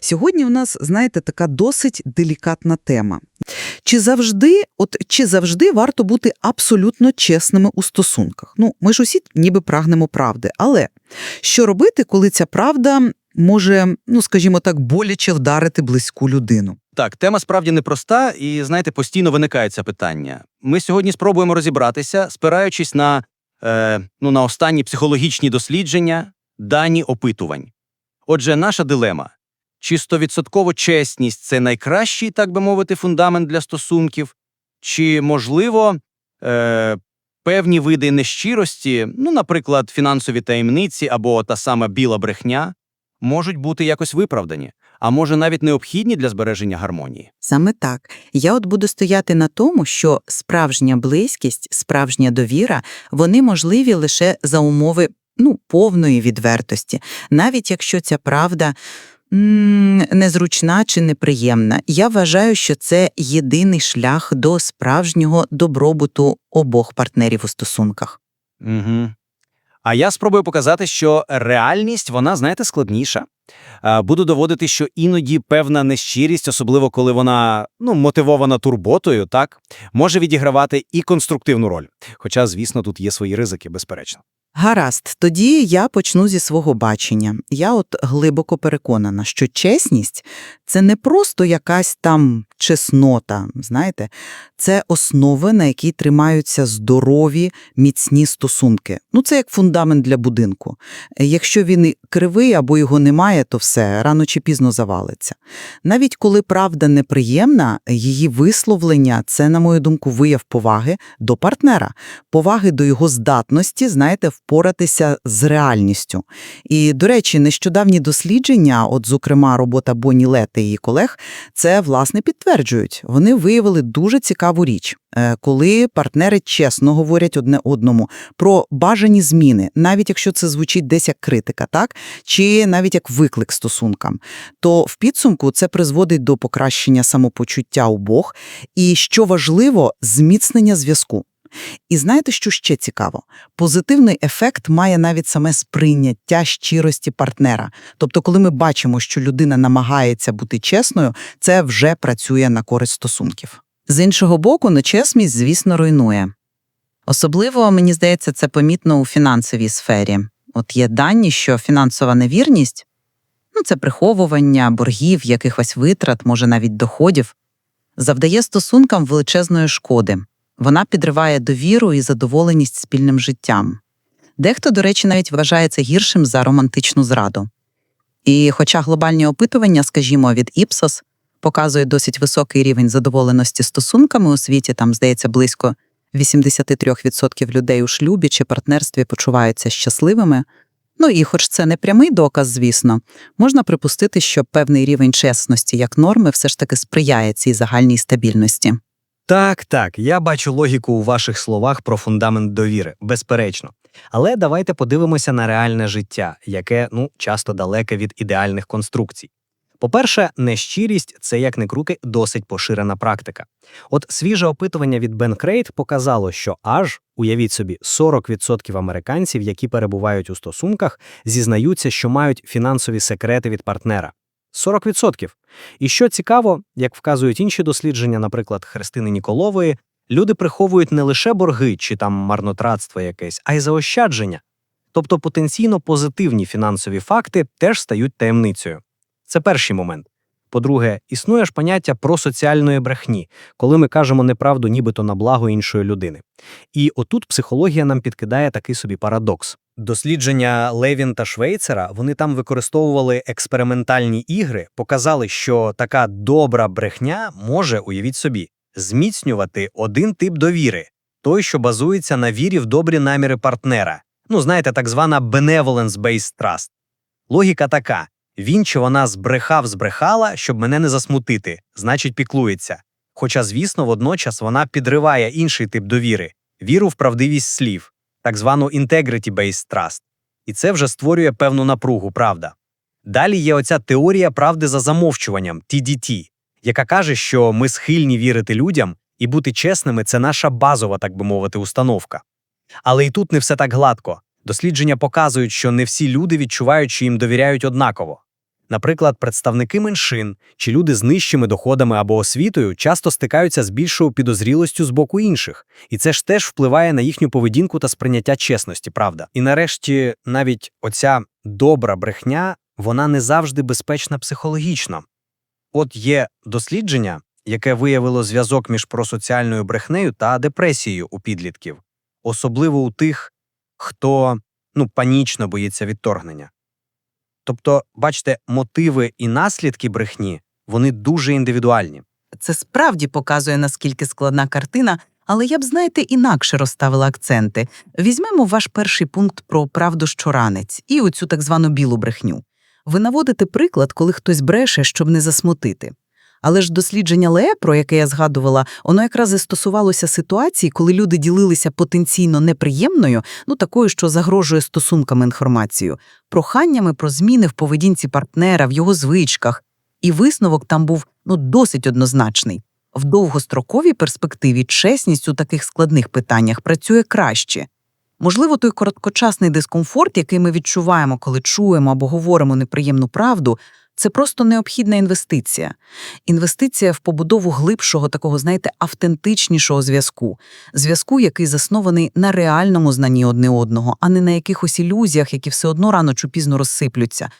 Сьогодні у нас, знаєте, така досить делікатна тема. Чи завжди, от чи завжди варто бути абсолютно чесними у стосунках? Ну, ми ж усі ніби прагнемо правди, але що робити, коли ця правда може, ну скажімо так, боляче вдарити близьку людину? Так, тема справді непроста, і знаєте, постійно виникає це питання. Ми сьогодні спробуємо розібратися, спираючись на, е, ну, на останні психологічні дослідження, дані опитувань. Отже, наша дилема: чи стовідсотково чесність це найкращий, так би мовити, фундамент для стосунків, чи, можливо, е, певні види нещирості, ну, наприклад, фінансові таємниці або та сама біла брехня, можуть бути якось виправдані, а може навіть необхідні для збереження гармонії. Саме так. Я от буду стояти на тому, що справжня близькість, справжня довіра, вони можливі лише за умови ну, повної відвертості, навіть якщо ця правда незручна чи неприємна. Я вважаю, що це єдиний шлях до справжнього добробуту обох партнерів у стосунках. Угу. А я спробую показати, що реальність, вона, знаєте, складніша. Буду доводити, що іноді певна нещирість, особливо коли вона ну, мотивована турботою, так, може відігравати і конструктивну роль. Хоча, звісно, тут є свої ризики, безперечно. Гаразд, тоді я почну зі свого бачення. Я от глибоко переконана, що чесність – це не просто якась там чеснота, знаєте, це основи, на якій тримаються здорові, міцні стосунки. Ну, це як фундамент для будинку. Якщо він кривий або його немає, то все, рано чи пізно завалиться. Навіть коли правда неприємна, її висловлення – це, на мою думку, вияв поваги до партнера, поваги до його здатності, знаєте, впоратися з реальністю. І, до речі, нещодавні дослідження, от, зокрема, робота Бонні Лет і її колег, це, власне, підтверджують. Вони виявили дуже цікаву річ. Е, Коли партнери чесно говорять одне одному про бажані зміни, навіть якщо це звучить десь як критика, так? Чи навіть як виклик стосункам, то в підсумку це призводить до покращення самопочуття обох і, що важливо, зміцнення зв'язку. І знаєте, що ще цікаво? Позитивний ефект має навіть саме сприйняття щирості партнера. Тобто, коли ми бачимо, що людина намагається бути чесною, це вже працює на користь стосунків. З іншого боку, нечесність, звісно, руйнує. Особливо, мені здається, це помітно у фінансовій сфері. От є дані, що фінансова невірність ну, це приховування боргів, якихось витрат, може навіть доходів, завдає стосункам величезної шкоди. Вона підриває довіру і задоволеність спільним життям. Дехто, до речі, навіть вважає це гіршим за романтичну зраду. І хоча глобальні опитування, скажімо, від Ipsos показують досить високий рівень задоволеності стосунками у світі, там, здається, близько 83% людей у шлюбі чи партнерстві почуваються щасливими. Ну і хоч це не прямий доказ, звісно, можна припустити, що певний рівень чесності як норми все ж таки сприяє цій загальній стабільності. Так, так, я бачу логіку у ваших словах про фундамент довіри, безперечно. Але давайте подивимося на реальне життя, яке ну часто далеке від ідеальних конструкцій. По-перше, нещирість це як не крути досить поширена практика. От свіже опитування від Ben Crate показало, що аж уявіть собі 40% американців, які перебувають у стосунках, зізнаються, що мають фінансові секрети від партнера. 40%. І що цікаво, як вказують інші дослідження, наприклад, Христини Ніколової, люди приховують не лише борги чи там марнотратство якесь, а й заощадження. Тобто потенційно позитивні фінансові факти теж стають таємницею. Це перший момент. По-друге, існує ж поняття про соціальної брехні, коли ми кажемо неправду нібито на благо іншої людини. І отут психологія нам підкидає такий собі парадокс. Дослідження Левін та Швейцера вони там використовували експериментальні ігри, показали, що така добра брехня може, уявіть собі, зміцнювати один тип довіри, той, що базується на вірі в добрі наміри партнера. Ну, знаєте, так звана benevolence-based trust. Логіка така: він чи вона збрехав, збрехала, щоб мене не засмутити, значить, піклується. Хоча, звісно, водночас вона підриває інший тип довіри віру в правдивість слів так звану integrity-based trust. І це вже створює певну напругу, правда. Далі є оця теорія правди за замовчуванням TDT, яка каже, що ми схильні вірити людям, і бути чесними це наша базова, так би мовити, установка. Але і тут не все так гладко. Дослідження показують, що не всі люди відчувають, що їм довіряють однаково. Наприклад, представники меншин чи люди з нижчими доходами або освітою часто стикаються з більшою підозрілостю з боку інших, і це ж теж впливає на їхню поведінку та сприйняття чесності, правда. І нарешті навіть оця добра брехня, вона не завжди безпечна психологічно. От є дослідження, яке виявило зв'язок між просоціальною брехнею та депресією у підлітків, особливо у тих, хто ну, панічно боїться відторгнення. Тобто, бачите, мотиви і наслідки брехні вони дуже індивідуальні. Це справді показує, наскільки складна картина, але я б, знаєте, інакше розставила акценти. Візьмемо ваш перший пункт про правду щоранець і оцю так звану білу брехню. Ви наводите приклад, коли хтось бреше, щоб не засмутити. Але ж дослідження Ле, про яке я згадувала, воно якраз і стосувалося ситуації, коли люди ділилися потенційно неприємною, ну такою, що загрожує стосункам інформацією, проханнями про зміни в поведінці партнера, в його звичках. І висновок там був ну досить однозначний. В довгостроковій перспективі чесність у таких складних питаннях працює краще. Можливо, той короткочасний дискомфорт, який ми відчуваємо, коли чуємо або говоримо неприємну правду, це просто необхідна інвестиція. Інвестиція в побудову глибшого, такого, знаєте, автентичнішого зв'язку. Зв'язку, який заснований на реальному знанні одне одного, а не на якихось ілюзіях, які все одно рано чи пізно розсиплються.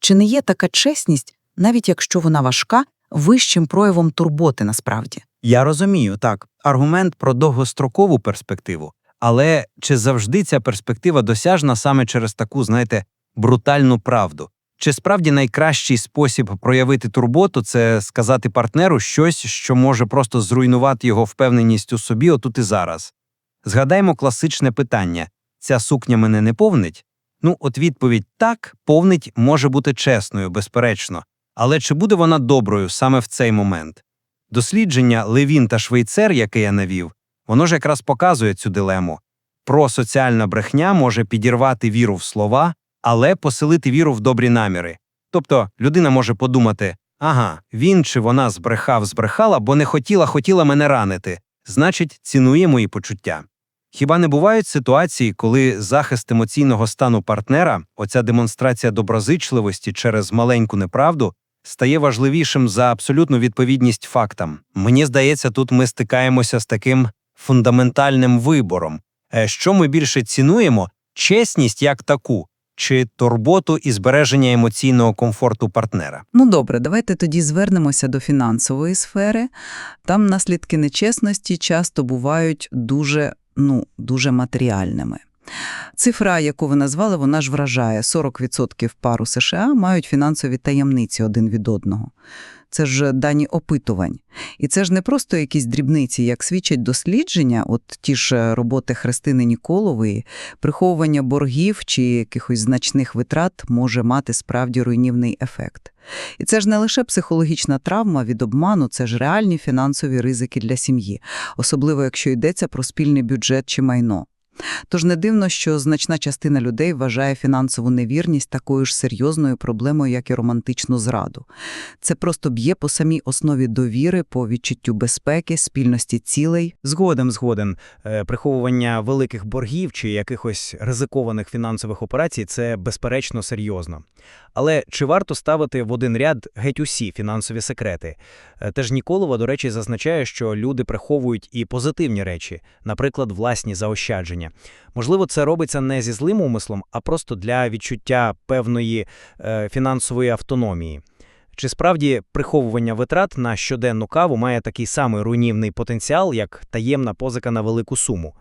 Чи не є така чесність, навіть якщо вона важка, вищим проявом турботи насправді? Я розумію, так, аргумент про довгострокову перспективу. Але чи завжди ця перспектива досяжна саме через таку, знаєте, брутальну правду? Чи справді найкращий спосіб проявити турботу це сказати партнеру щось, що може просто зруйнувати його впевненість у собі отут і зараз? Згадаймо класичне питання: ця сукня мене не повнить? Ну, от відповідь так, повнить може бути чесною, безперечно. Але чи буде вона доброю саме в цей момент? Дослідження Левін та Швейцер, яке я навів, воно ж якраз показує цю дилему. Просоціальна брехня може підірвати віру в слова, але поселити віру в добрі наміри. Тобто людина може подумати: ага, він чи вона збрехав, збрехала, бо не хотіла, хотіла мене ранити, значить, цінує мої почуття. Хіба не бувають ситуації, коли захист емоційного стану партнера, оця демонстрація доброзичливості через маленьку неправду, стає важливішим за абсолютну відповідність фактам? Мені здається, тут ми стикаємося з таким фундаментальним вибором. Е, Що ми більше цінуємо чесність як таку, чи турботу і збереження емоційного комфорту партнера? Ну добре, давайте тоді звернемося до фінансової сфери. Там наслідки нечесності часто бувають дуже, ну, дуже матеріальними. Цифра, яку ви назвали, вона ж вражає. 40% пару США мають фінансові таємниці один від одного. Це ж дані опитувань. І це ж не просто якісь дрібниці, як свідчать дослідження, от ті ж роботи Христини Ніколової, приховування боргів чи якихось значних витрат може мати справді руйнівний ефект. І це ж не лише психологічна травма від обману, це ж реальні фінансові ризики для сім'ї, особливо якщо йдеться про спільний бюджет чи майно. Тож не дивно, що значна частина людей вважає фінансову невірність такою ж серйозною проблемою, як і романтичну зраду. Це просто б'є по самій основі довіри, по відчуттю безпеки, спільності цілей. Згоден, згоден. Е, Приховування великих боргів чи якихось ризикованих фінансових операцій це безперечно серйозно. Але чи варто ставити в один ряд геть усі фінансові секрети? Е, Теж Ніколова, до речі, зазначає, що люди приховують і позитивні речі, наприклад, власні заощадження. Можливо, це робиться не зі злим умислом, а просто для відчуття певної е, фінансової автономії. Чи справді приховування витрат на щоденну каву має такий самий руйнівний потенціал, як таємна позика на велику суму?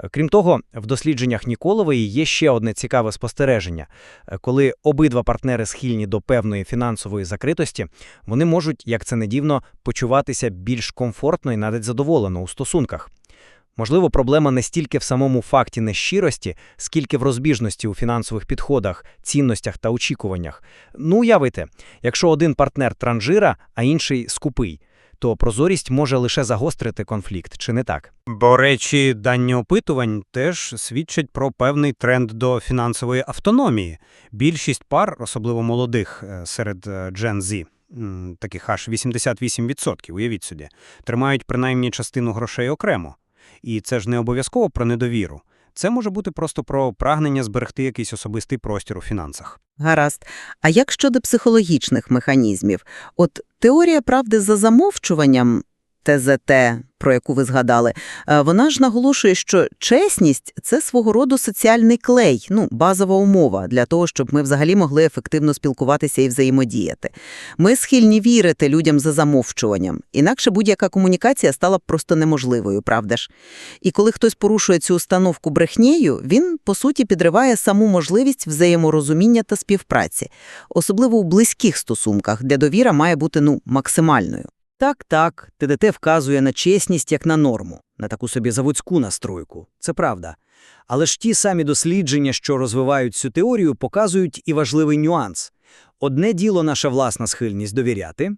Е, Крім того, в дослідженнях Ніколової є ще одне цікаве спостереження. Е, Коли обидва партнери схильні до певної фінансової закритості, вони можуть, як це не дівно, почуватися більш комфортно і навіть задоволено у стосунках. Можливо, проблема не стільки в самому факті нещирості, скільки в розбіжності у фінансових підходах, цінностях та очікуваннях. Ну, уявите, якщо один партнер транжира, а інший скупий, то прозорість може лише загострити конфлікт, чи не так? Бо речі дані опитувань теж свідчать про певний тренд до фінансової автономії. Більшість пар, особливо молодих е, серед е, Gen Z, таких аж 88%, уявіть собі, тримають принаймні частину грошей окремо. І це ж не обов'язково про недовіру. Це може бути просто про прагнення зберегти якийсь особистий простір у фінансах. Гаразд. А як щодо психологічних механізмів? От теорія правди за замовчуванням, ТЗТ, про яку ви згадали, е, вона ж наголошує, що чесність – це свого роду соціальний клей, ну, базова умова для того, щоб ми взагалі могли ефективно спілкуватися і взаємодіяти. Ми схильні вірити людям за замовчуванням, інакше будь-яка комунікація стала б просто неможливою, правда ж? І коли хтось порушує цю установку брехнею, він, по суті, підриває саму можливість взаєморозуміння та співпраці, особливо у близьких стосунках, де довіра має бути, ну, максимальною. Так, так, ТДТ вказує на чесність як на норму, на таку собі заводську настройку. Це правда. Але ж ті самі дослідження, що розвивають цю теорію, показують і важливий нюанс. Одне діло наша власна схильність довіряти,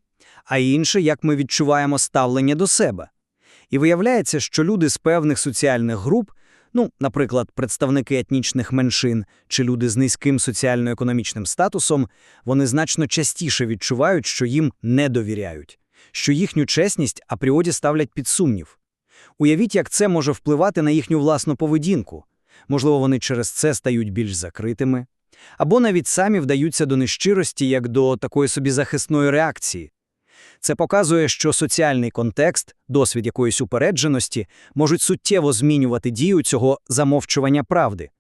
а інше, як ми відчуваємо ставлення до себе. І виявляється, що люди з певних соціальних груп, ну, наприклад, представники етнічних меншин чи люди з низьким соціально-економічним статусом, вони значно частіше відчувають, що їм не довіряють що їхню чесність апріоді ставлять під сумнів. Уявіть, як це може впливати на їхню власну поведінку. Можливо, вони через це стають більш закритими, або навіть самі вдаються до нещирості як до такої собі захисної реакції. Це показує, що соціальний контекст, досвід якоїсь упередженості можуть суттєво змінювати дію цього замовчування правди.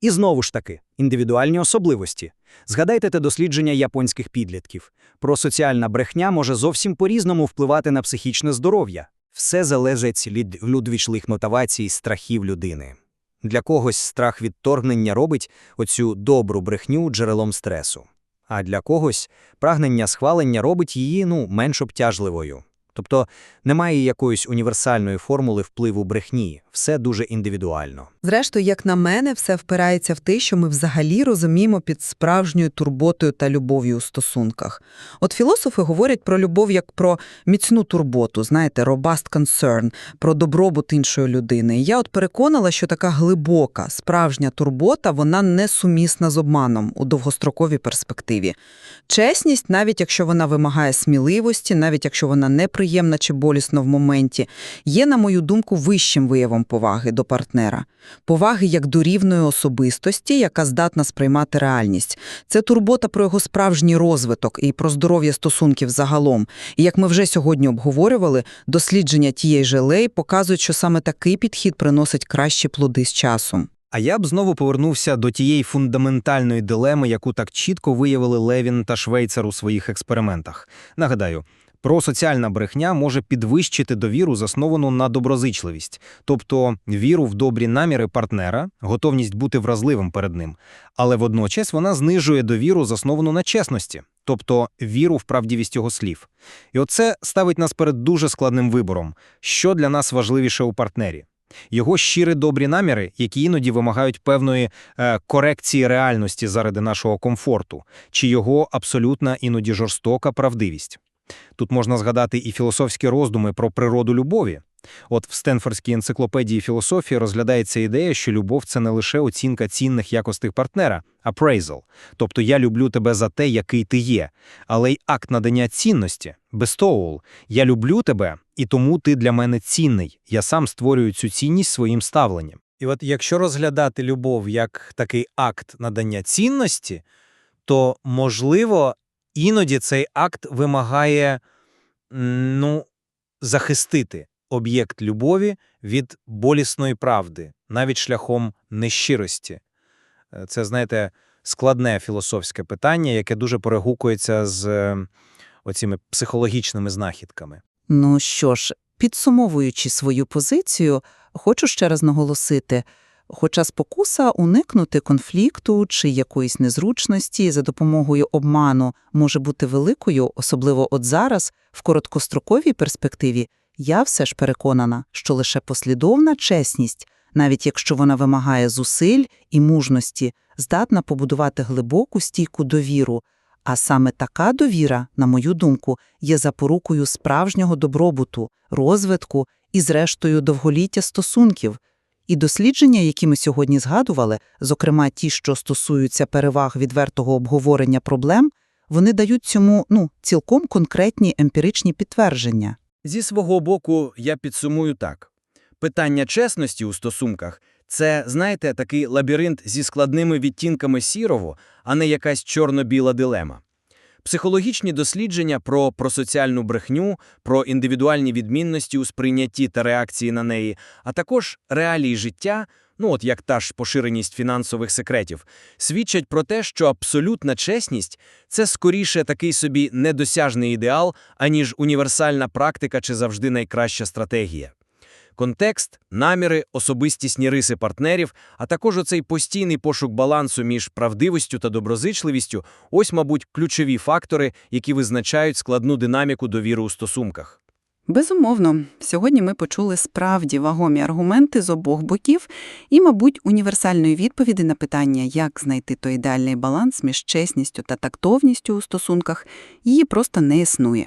І знову ж таки, індивідуальні особливості. Згадайте те дослідження японських підлітків. Про соціальна брехня може зовсім по-різному впливати на психічне здоров'я. Все залежить від влюдвічлих мотивацій, страхів людини. Для когось страх відторгнення робить оцю добру брехню джерелом стресу, а для когось прагнення схвалення робить її ну, менш обтяжливою. Тобто немає якоїсь універсальної формули впливу брехні, все дуже індивідуально. Зрештою, як на мене, все впирається в те, що ми взагалі розуміємо під справжньою турботою та любов'ю у стосунках. От філософи говорять про любов як про міцну турботу, знаєте, robust concern, про добробут іншої людини. Я от переконала, що така глибока, справжня турбота, вона не сумісна з обманом у довгостроковій перспективі. Чесність, навіть якщо вона вимагає сміливості, навіть якщо вона неприємна чи болісно в моменті, є, на мою думку, вищим виявом поваги до партнера. Поваги як до рівної особистості, яка здатна сприймати реальність. Це турбота про його справжній розвиток і про здоров'я стосунків загалом. І як ми вже сьогодні обговорювали, дослідження тієї же показують, що саме такий підхід приносить кращі плоди з часом. А я б знову повернувся до тієї фундаментальної дилеми, яку так чітко виявили Левін та Швейцер у своїх експериментах. Нагадаю, просоціальна брехня може підвищити довіру, засновану на доброзичливість, тобто віру в добрі наміри партнера, готовність бути вразливим перед ним. Але водночас вона знижує довіру, засновану на чесності, тобто віру в правдивість його слів. І оце ставить нас перед дуже складним вибором, що для нас важливіше у партнері. Його щирі добрі наміри, які іноді вимагають певної е, корекції реальності заради нашого комфорту, чи його абсолютна іноді жорстока правдивість. Тут можна згадати і філософські роздуми про природу любові. От в Стенфордській енциклопедії філософії розглядається ідея, що любов це не лише оцінка цінних якостей партнера, appraisal, тобто я люблю тебе за те, який ти є, але й акт надання цінності, bestowal, я люблю тебе, і тому ти для мене цінний. Я сам створюю цю цінність своїм ставленням. І от якщо розглядати любов як такий акт надання цінності, то, можливо, іноді цей акт вимагає ну, захистити об'єкт любові від болісної правди, навіть шляхом нещирості. Е, Це, знаєте, складне філософське питання, яке дуже перегукується з оціми психологічними знахідками. Ну що ж, підсумовуючи свою позицію, хочу ще раз наголосити, хоча спокуса уникнути конфлікту чи якоїсь незручності за допомогою обману може бути великою, особливо от зараз, в короткостроковій перспективі, я все ж переконана, що лише послідовна чесність, навіть якщо вона вимагає зусиль і мужності, здатна побудувати глибоку стійку довіру, а саме така довіра, на мою думку, є запорукою справжнього добробуту, розвитку і, зрештою, довголіття стосунків. І дослідження, які ми сьогодні згадували, зокрема ті, що стосуються переваг відвертого обговорення проблем, вони дають цьому ну, цілком конкретні емпіричні підтвердження. Зі свого боку, я підсумую так. Питання чесності у стосунках – Це, знаєте, такий лабіринт зі складними відтінками сірого, а не якась чорно-біла дилема. Психологічні дослідження про просоціальну брехню, про індивідуальні відмінності у сприйнятті та реакції на неї, а також реалії життя, ну от як та ж поширеність фінансових секретів, свідчать про те, що абсолютна чесність – це скоріше такий собі недосяжний ідеал, аніж універсальна практика чи завжди найкраща стратегія. Контекст, наміри, особистісні риси партнерів, а також оцей постійний пошук балансу між правдивістю та доброзичливістю – ось, мабуть, ключові фактори, які визначають складну динаміку довіри у стосунках. Безумовно, сьогодні ми почули справді вагомі аргументи з обох боків і, мабуть, універсальної відповіді на питання, як знайти той ідеальний баланс між чесністю та тактовністю у стосунках, її просто не існує.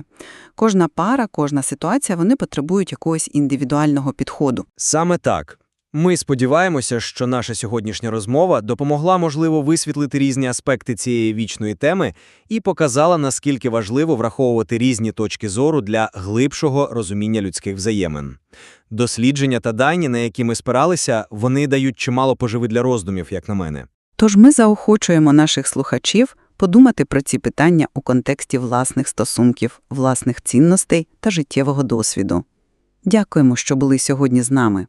Кожна пара, кожна ситуація, вони потребують якогось індивідуального підходу. Саме так. Ми сподіваємося, що наша сьогоднішня розмова допомогла, можливо, висвітлити різні аспекти цієї вічної теми і показала, наскільки важливо враховувати різні точки зору для глибшого розуміння людських взаємин. Дослідження та дані, на які ми спиралися, вони дають чимало поживи для роздумів, як на мене. Тож ми заохочуємо наших слухачів подумати про ці питання у контексті власних стосунків, власних цінностей та життєвого досвіду. Дякуємо, що були сьогодні з нами.